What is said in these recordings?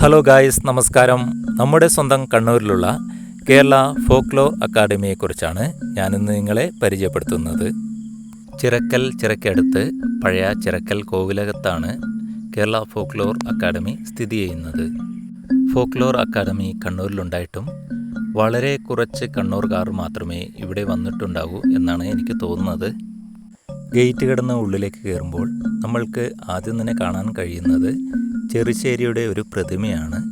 Hello guys നമസ്കാരം. നമ്മുടെ സ്വന്തം കണ്ണൂരിലുള്ള കേരള ഫോക്ലോ അക്കാദമിയെക്കുറിച്ചാണ് ഞാനിന്ന് നിങ്ങളെ പരിചയപ്പെടുത്തുന്നത്. ചിറക്കൽ ചിറക്കടുത്ത് പഴയ ചിറക്കൽ കോവിലകത്താണ് കേരള ഫോക്ലോർ അക്കാദമി സ്ഥിതി ചെയ്യുന്നത്. ഫോക്ലോർ അക്കാദമി കണ്ണൂരിലുണ്ടായിട്ടും വളരെ കുറച്ച് കണ്ണൂർകാർ മാത്രമേ ഇവിടെ വന്നിട്ടുണ്ടാകൂ എന്നാണ് എനിക്ക് തോന്നുന്നത്. ഗേറ്റ് കടന്ന് ഉള്ളിലേക്ക് കയറുമ്പോൾ നമ്മൾക്ക് ആദ്യം തന്നെ കാണാൻ കഴിയുന്നത് ചെറുശ്ശേരിയുടെ ഒരു പ്രതിമയാണ്.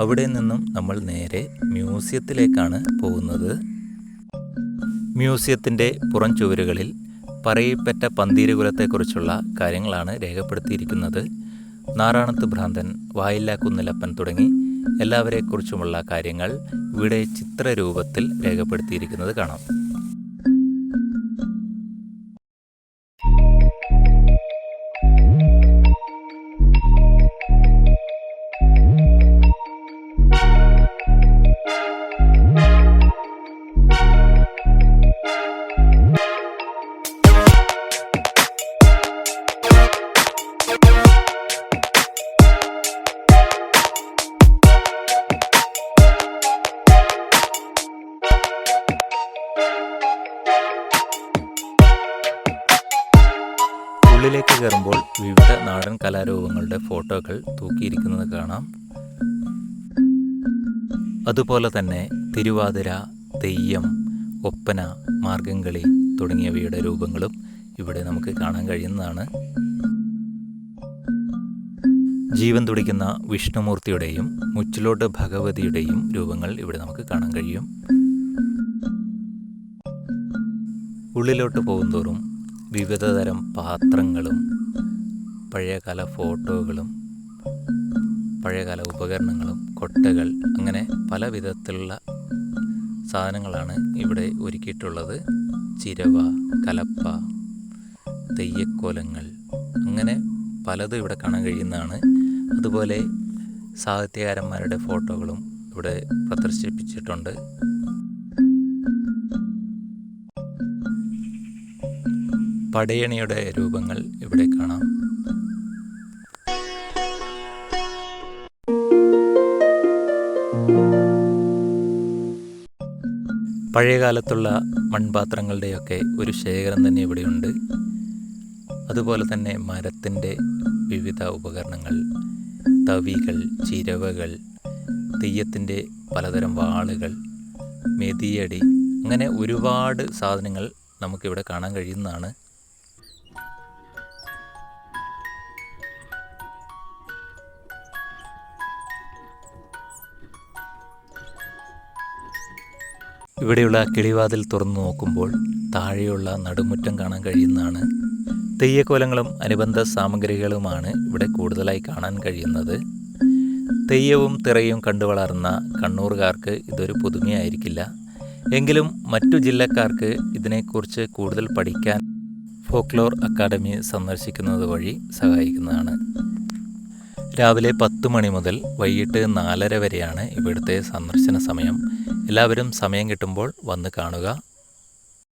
അവിടെ നിന്നും നമ്മൾ നേരെ മ്യൂസിയത്തിലേക്കാണ് പോകുന്നത്. മ്യൂസിയത്തിന്റെ പുറം ചുവരുകളിൽ പറയിപ്പറ്റ പന്തീരുകുലത്തെക്കുറിച്ചുള്ള കാര്യങ്ങളാണ് രേഖപ്പെടുത്തിയിരിക്കുന്നത്. നാറാണത്ത് ഭ്രാന്തൻ വായില്ല കുന്നിലപ്പൻ തുടങ്ങി എല്ലാവരെക്കുറിച്ചുമുള്ള കാര്യങ്ങൾ ഇവിടെ ചിത്രരൂപത്തിൽ രേഖപ്പെടുത്തിയിരിക്കുന്നത് കാണാം. ഉള്ളിലേക്ക് കയറുമ്പോൾ വിവിധ നാടൻ കലാരൂപങ്ങളുടെ ഫോട്ടോകൾ തൂക്കിയിരിക്കുന്നത് കാണാം. അതുപോലെ തന്നെ തിരുവാതിര തെയ്യം ഒപ്പന മാർഗംകളി തുടങ്ങിയവയുടെ രൂപങ്ങളും ഇവിടെ നമുക്ക് കാണാൻ കഴിയുന്നതാണ്. ജീവൻ തുടിക്കുന്ന വിഷ്ണുമൂർത്തിയുടെയും മുച്ചിലോട്ട് ഭഗവതിയുടെയും രൂപങ്ങൾ ഇവിടെ നമുക്ക് കാണാൻ കഴിയും. ഉള്ളിലോട്ട് പോകുന്തോറും വിവിധതരം പാത്രങ്ങളും പഴയകാല ഫോട്ടോകളും പഴയകാല ഉപകരണങ്ങളും കൊട്ടകൾ അങ്ങനെ പല വിധത്തിലുള്ള സാധനങ്ങളാണ് ഇവിടെ ഒരുക്കിയിട്ടുള്ളത്. ചിരവ കലപ്പ തെയ്യക്കോലങ്ങൾ അങ്ങനെ പലതും ഇവിടെ കാണാൻ കഴിയുന്നതാണ്. അതുപോലെ സാഹിത്യകാരന്മാരുടെ ഫോട്ടോകളും ഇവിടെ പ്രദർശിപ്പിച്ചിട്ടുണ്ട്. പടയണിയുടെ രൂപങ്ങൾ ഇവിടെ കാണാം. പഴയകാലത്തുള്ള മൺപാത്രങ്ങളുടെയൊക്കെ ഒരു ശേഖരം തന്നെ ഇവിടെയുണ്ട്. അതുപോലെ തന്നെ മരത്തിന്റെ വിവിധ ഉപകരണങ്ങൾ തവികൾ ചിരവകൾ തെയ്യത്തിന്റെ പലതരം വാളുകൾ മെതിയടി അങ്ങനെ ഒരുപാട് സാധനങ്ങൾ നമുക്കിവിടെ കാണാൻ കഴിയുന്നതാണ്. ഇവിടെയുള്ള കിളിവാതിൽ തുറന്നു നോക്കുമ്പോൾ താഴെയുള്ള നടുമുറ്റം കാണാൻ കഴിയുന്നതാണ്. തെയ്യക്കോലങ്ങളും അനുബന്ധ സാമഗ്രികളുമാണ് ഇവിടെ കൂടുതലായി കാണാൻ കഴിയുന്നത്. തെയ്യവും തിറയും കണ്ടു വളർന്ന കണ്ണൂറുകാർക്ക് ഇതൊരു പുതുമയായിരിക്കില്ല. എങ്കിലും മറ്റു ജില്ലക്കാർക്ക് ഇതിനെക്കുറിച്ച് കൂടുതൽ പഠിക്കാൻ ഫോക്ലോർ അക്കാദമി സന്ദർശിക്കുന്നത് വഴി സഹായിക്കുന്നതാണ്. രാവിലെ പത്ത് മണി മുതൽ വൈകിട്ട് നാലര വരെയാണ് ഇവിടുത്തെ സന്ദർശന സമയം. എല്ലാവരും സമയം കിട്ടുമ്പോൾ വന്ന് കാണുക.